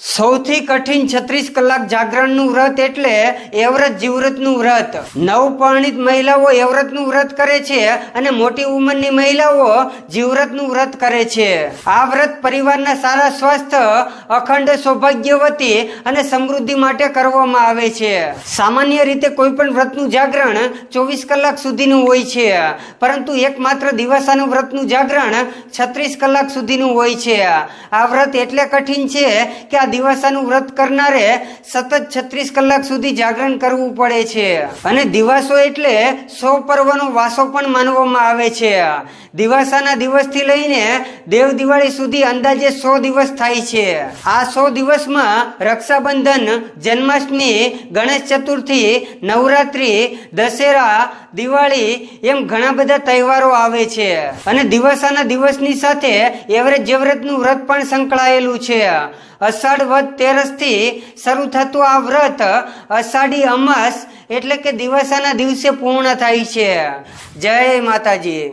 સૌથી કઠિન છત્રીસ કલાક જાગરણનું વ્રત એટલે એવ્રત જીવ્રતનું વ્રત. નવપરણિત મહિલાઓ એવ્રતનું વ્રત કરે છે અને મોટી ઉંમરની મહિલાઓ જીવ્રતનું વ્રત કરે છે. આ વ્રત પરિવારના સારા સ્વાસ્થ્ય, અખંડ સૌભાગ્યવતી અને સમૃદ્ધિ માટે કરવામાં આવે છે. સામાન્ય રીતે કોઈ પણ વ્રતનું જાગરણ ચોવીસ કલાક સુધીનું હોય છે, પરંતુ એકમાત્ર દિવાસાનું વ્રતનું જાગરણ છત્રીસ કલાક સુધીનું હોય છે. આ વ્રત એટલે કઠિન છે કે આ દિવાસાનું વ્રત કરનારે સતત છત્રીસ કલાક સુધી જાગરણ કરવું પડે છે. અને દિવાસો એટલે સો પર્વનો વાસો પણ માનવામાં આવે છે. દિવાસાના દિવસથી લઈને દેવ દિવાળી સુધી અંદાજે સો દિવસ થાય છે. આ સો દિવસમાં રક્ષાબંધન, જન્માષ્ટમી, ગણેશ ચતુર્થી, નવરાત્રી, દશેરા, દિવાળી એમ ઘણા બધા તહેવારો આવે છે. અને દિવાસાના દિવસની સાથે એવરેજ જેવરેજનું વ્રત પણ સંકળાયેલું છે. અષાઢ વદ તેરસથી શરૂ થતું આ વ્રત અષાઢી અમાસ એટલે કે દિવાસાના દિવસે પૂર્ણ થાય છે. જય માતાજી.